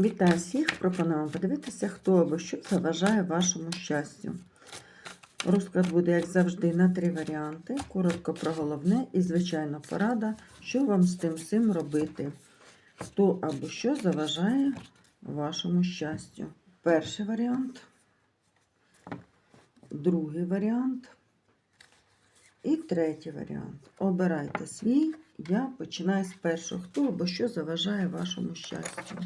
Вітаю всіх! Пропоную вам подивитися, хто або що заважає вашому щастю. Розклад буде, як завжди, на три варіанти. Коротко про головне і, звичайно, порада, що вам з тим всім робити. Хто або що заважає вашому щастю. Перший варіант, другий варіант і третій варіант. Обирайте свій. Я починаю з першого. Хто або що заважає вашому щастю.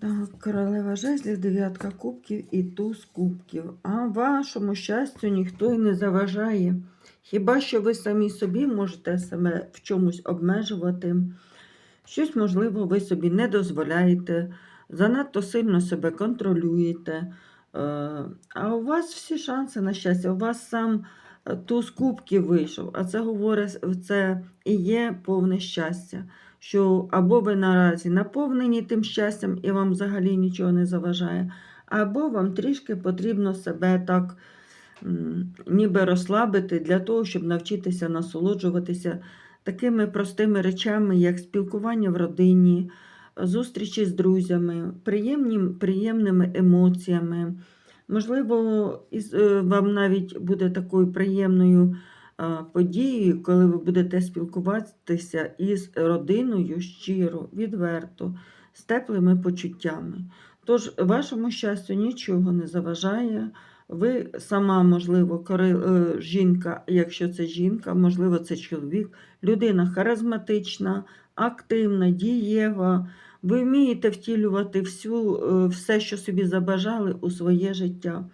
Так, королева жезлів, дев'ятка кубків і туз кубків. А вашому щастю ніхто і не заважає. Хіба що ви самі собі можете себе в чомусь обмежувати? Щось, можливо, ви собі не дозволяєте, занадто сильно себе контролюєте. Е, А у вас всі шанси на щастя. У вас сам е, туз кубків вийшов, а це говорить, це і є повне щастя що або ви наразі наповнені тим щастям і вам взагалі нічого не заважає, або вам трішки потрібно себе так ніби розслабити для того, щоб навчитися насолоджуватися такими простими речами, як спілкування в родині, зустрічі з друзями, приємні, приємними емоціями. Можливо, е, вам навіть буде такою приємною подією, коли ви будете спілкуватися із родиною щиро, відверто, з теплими почуттями. Тож, вашому щастю нічого не заважає. Ви сама, можливо, е, жінка, якщо це жінка, можливо, це чоловік, людина харизматична, активна, дієва. Ви вмієте втілювати всю, е, все, що собі забажали у своє життя.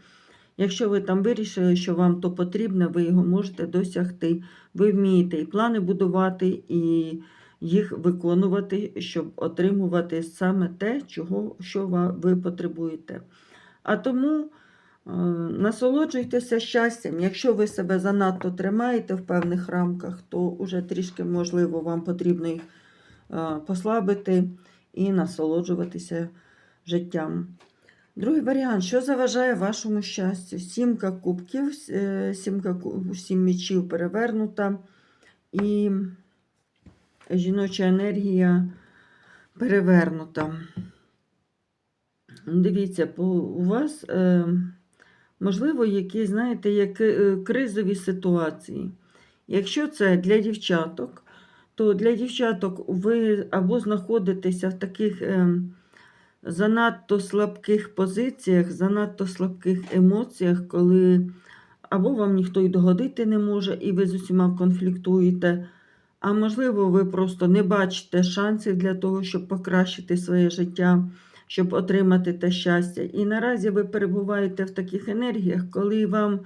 Якщо ви там вирішили, що вам то потрібно, ви його можете досягти. Ви вмієте і плани будувати, і їх виконувати, щоб отримувати саме те, чого, що ви потребуєте. А тому е, насолоджуйтеся щастям. Якщо ви себе занадто тримаєте в певних рамках, то вже трішки, можливо, вам потрібно їх е, послабити і насолоджуватися життям. Другий варіант, що заважає вашому щастю? Сімка кубків, е, сімка, сім мечів перевернута, і жіноча енергія перевернута. Дивіться, у вас, е, можливо, які, знаєте, як е, кризові ситуації. Якщо це для дівчаток, то для дівчаток ви або знаходитеся в таких. Занадто слабких позиціях, занадто слабких емоціях, коли або вам ніхто й догодити не може, і ви з усіма конфліктуєте, а можливо, ви просто не бачите шансів для того, щоб покращити своє життя, щоб отримати те щастя. І наразі ви перебуваєте в таких енергіях, коли вам,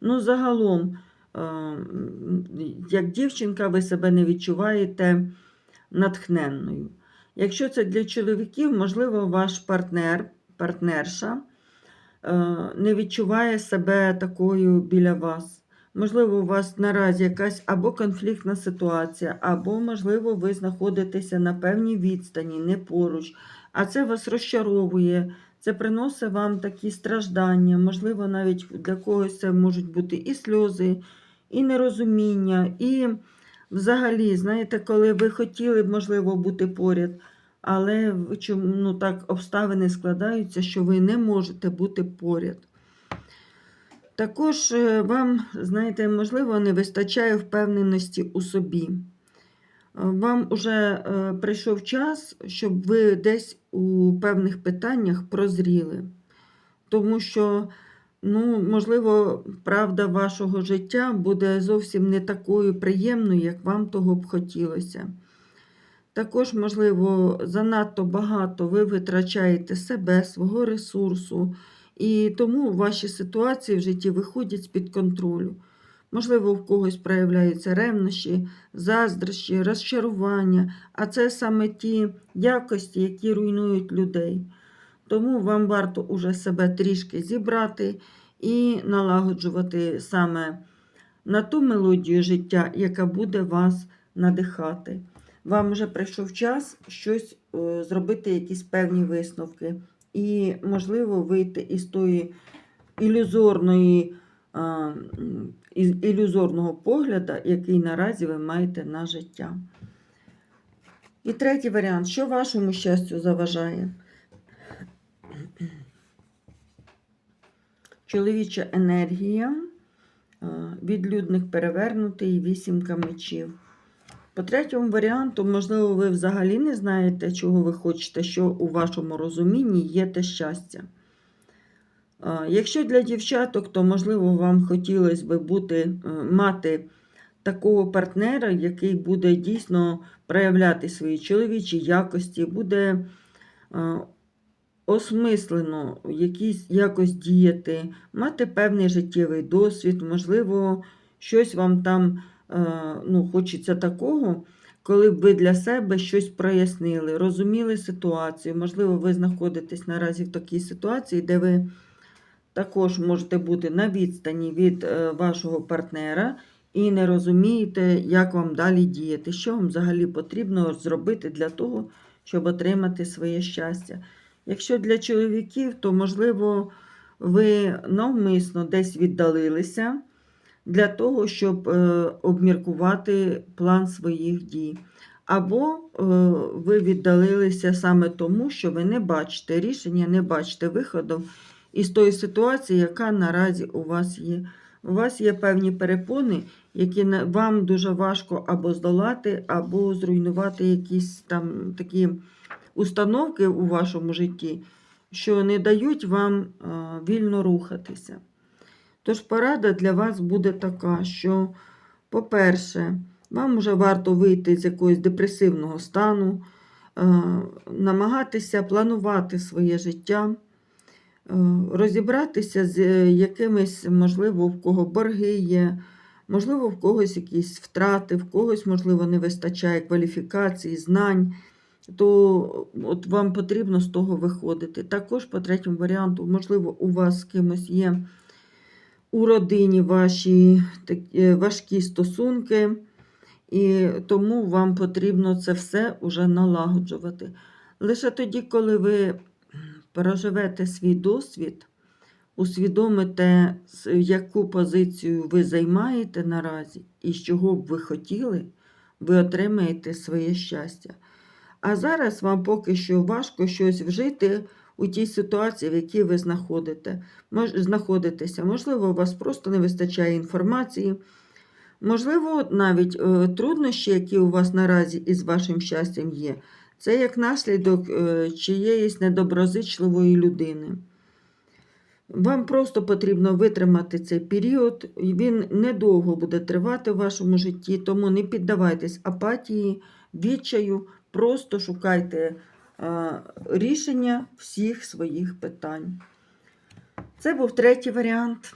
ну, загалом, е, як дівчинка, ви себе не відчуваєте натхненною. Якщо це для чоловіків, можливо, ваш партнер, партнерша е, не відчуває себе такою біля вас. Можливо, у вас наразі якась або конфліктна ситуація, або, можливо, ви знаходитеся на певній відстані, не поруч, а це вас розчаровує, це приносить вам такі страждання. Можливо, навіть для когось це можуть бути і сльози, і нерозуміння, і взагалі, знаєте, коли ви хотіли б, можливо, бути поряд, але чому ну, так обставини складаються, що ви не можете бути поряд. Також е, вам, знаєте, можливо, не вистачає впевненості у собі. Вам уже е, прийшов час, щоб ви десь у певних питаннях прозріли. Тому що, ну, можливо, правда вашого життя буде зовсім не такою приємною, як вам того б хотілося. Також, можливо, занадто багато ви витрачаєте себе, свого ресурсу, і тому ваші ситуації в житті виходять з-під контролю. Можливо, в когось проявляються ревнощі, заздрощі, розчарування, а це саме ті якості, які руйнують людей. Тому вам варто уже себе трішки зібрати і налагоджувати саме на ту мелодію життя, яка буде вас надихати. Вам вже прийшов час щось е, зробити, якісь певні висновки, і, можливо, вийти із тої ілюзорної, із ілюзорного погляду, який наразі ви маєте на життя. І третій варіант. Що вашому щастю заважає? Чоловіча енергія, е, відлюдник перевернутий, вісімка мечів. По третьому варіанту, можливо, ви взагалі не знаєте, чого ви хочете, що у вашому розумінні є те щастя. Якщо для дівчаток, то можливо вам хотілося би бути, е, мати такого партнера, який буде дійсно проявляти свої чоловічі якості, буде е, осмислено якісь якось діяти, мати певний життєвий досвід, можливо, щось вам там е, ну, хочеться такого, коли б ви для себе щось прояснили, розуміли ситуацію. Можливо, ви знаходитесь наразі в такій ситуації, де ви також можете бути на відстані від е, вашого партнера і не розумієте, як вам далі діяти, що вам взагалі потрібно зробити для того, щоб отримати своє щастя. Якщо для чоловіків, то можливо ви навмисно десь віддалилися для того, щоб е, обміркувати план своїх дій. Або е, ви віддалилися саме тому, що ви не бачите рішення, не бачите виходу із тої ситуації, яка наразі у вас є. У вас є певні перепони, які вам дуже важко або здолати, або зруйнувати якісь там такі установки у вашому житті, що не дають вам е, вільно рухатися. Тож порада для вас буде така, що, по-перше, вам вже варто вийти з якогось депресивного стану, е, намагатися планувати своє життя, е, розібратися з якимись, можливо, в кого борги є, можливо, в когось якісь втрати, в когось, можливо, не вистачає кваліфікації, знань, то от вам потрібно з того виходити. Також, по третьому варіанту, можливо, у вас з кимось є у родині ваші такі важкі стосунки, і тому вам потрібно це все уже налагоджувати. Лише тоді, коли ви переживете свій досвід, усвідомите, яку позицію ви займаєте наразі і з чого б ви хотіли, ви отримаєте своє щастя. А зараз вам поки що важко щось вжити у тій ситуації, в якій ви знаходите, знаходитеся. Можливо, у вас просто не вистачає інформації. Можливо, навіть е, труднощі, які у вас наразі із вашим щастям є, це як наслідок е, чиєїсь недоброзичливої людини. Вам просто потрібно витримати цей період, він недовго буде тривати в вашому житті, тому не піддавайтесь апатії, відчаю, просто шукайте е, рішення всіх своїх питань. Це був третій варіант.